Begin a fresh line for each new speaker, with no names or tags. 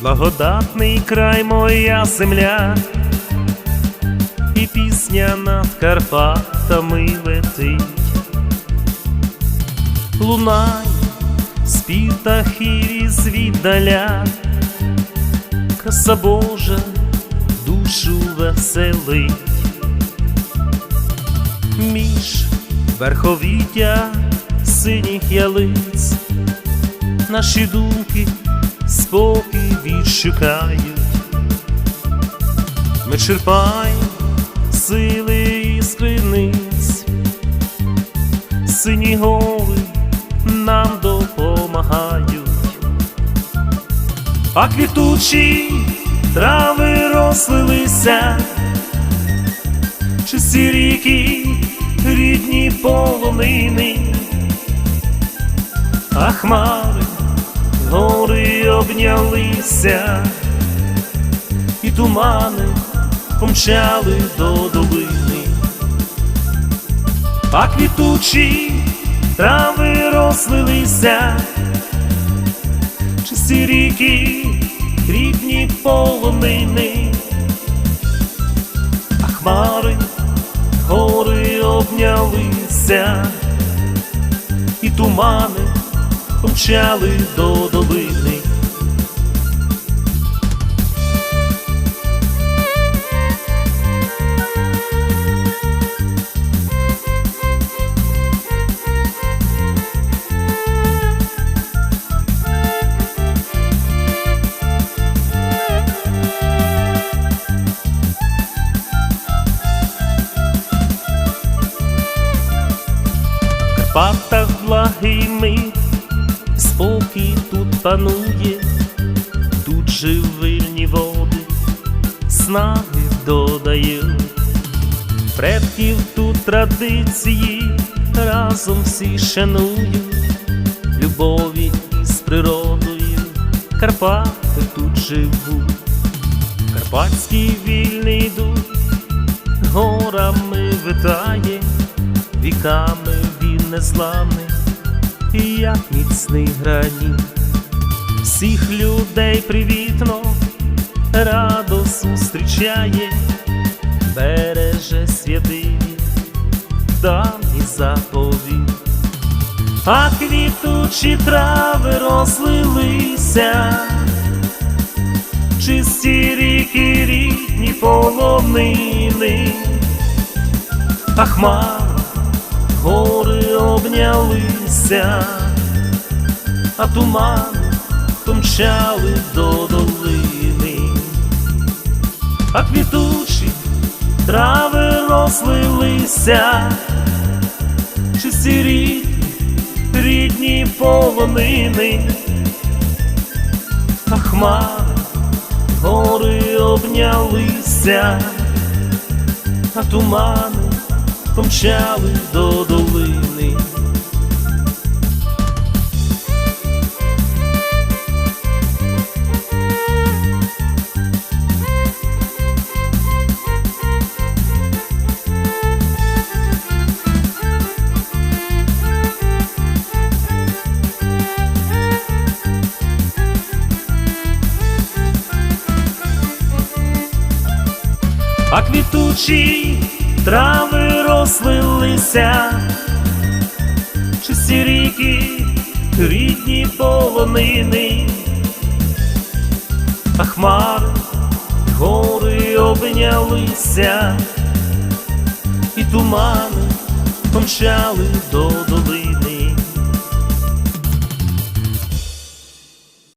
Благодатний край моя земля, і пісня над Карпатами летить, лунай, спів птахів із віддаля, краса Божа душу веселить, між верховіття синіх ялиць, наші думки спокій відшукають, ми черпаємо сили із криниць, сині гори нам допомагають, а квітучі трави розлилися, чисті ріки, рідні полонини, а хмари гори обнялися, і тумани помчали до долини, а квітучі трави розлилися, чисті ріки, рідні полонини, а хмари гори обнялися, і тумани помчали до долини. В Карпатах благий мир, спокій тут панує, тут живильні води, снаги додають, предків тут традиції, разом всі шанують, любові із природою, Карпати тут живуть, Карпатський вільний дух горами витає, віками незламний як міцний граніт, всіх людей привітно, радо зустрічає, береже святині, давній заповіт, а квітучі трави розлилися, чисті ріки, рідні полонини, а хмар гори обнялися, а тумани помчали до долини, а квітучі трави розлилися, чисті ріки, рідні полонини, а хмари гори обнялися, а тумани помчали до долини. А квітучі трави розлилися, чисті ріки, рідні полонини, а хмари гори обнялися, і тумани помчали до долини.